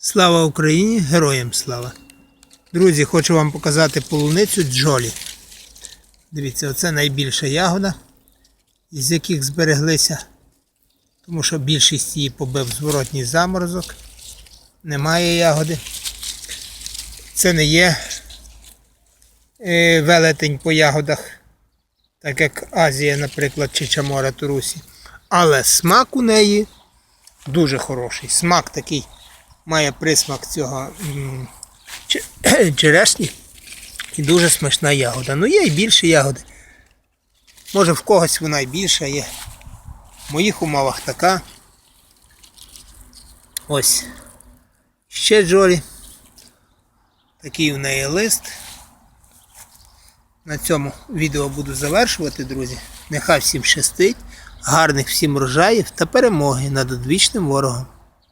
Слава Україні! Героям слава! Друзі, хочу вам показати полуницю Джолі. Дивіться, оце найбільша ягода, із яких збереглися, тому що більшість її побив зворотній заморозок. Немає ягоди. Це не є е, велетень по ягодах, так як Азія, наприклад, чи Чамора Турусі. Але смак у неї дуже хороший. Смак такий має присмак цього черешні і дуже смачна ягода. Ну є і більше ягоди. Може в когось вона і більша є. В моїх умовах така. Ось. Ще Джолі. Такий у неї лист. На цьому відео буду завершувати, друзі. Нехай всім щастить, гарних всім врожаїв та перемоги над одвічним ворогом.